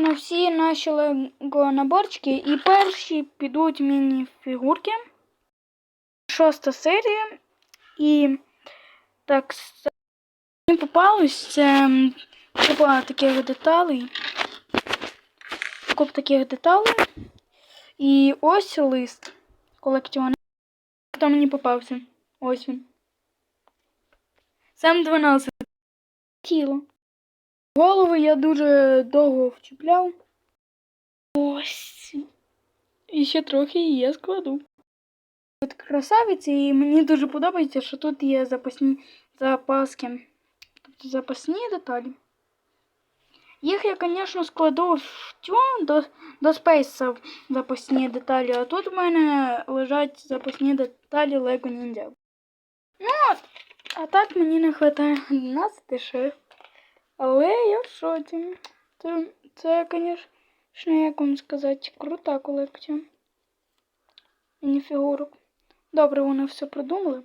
на всі наші наборчики. І перші підуть міні-фігурки. Шоста серія. І так, мені попалось це купа таких деталей. Купа таких деталей. І ось лист колекціонний. Хто мені попався? Ось він. Сам 12. Тіло. Голови я дуже довго вчіпляв. Ось. І ще трохи і я складу. Тут красавиці, і мені дуже подобається, що тут є запасні запаски. Тобто запасні деталі. Їх я, звісно, складу в цю до, до спейса запасні деталі, а тут в мене лежать запасні деталі Lego Ninja. Ну, от, а так мені не вистачає 12 шиф. Але я в шоці. Це, це, звісно, як вам сказати, крута колекція. Мініфігурок. Добре, вони все продумали.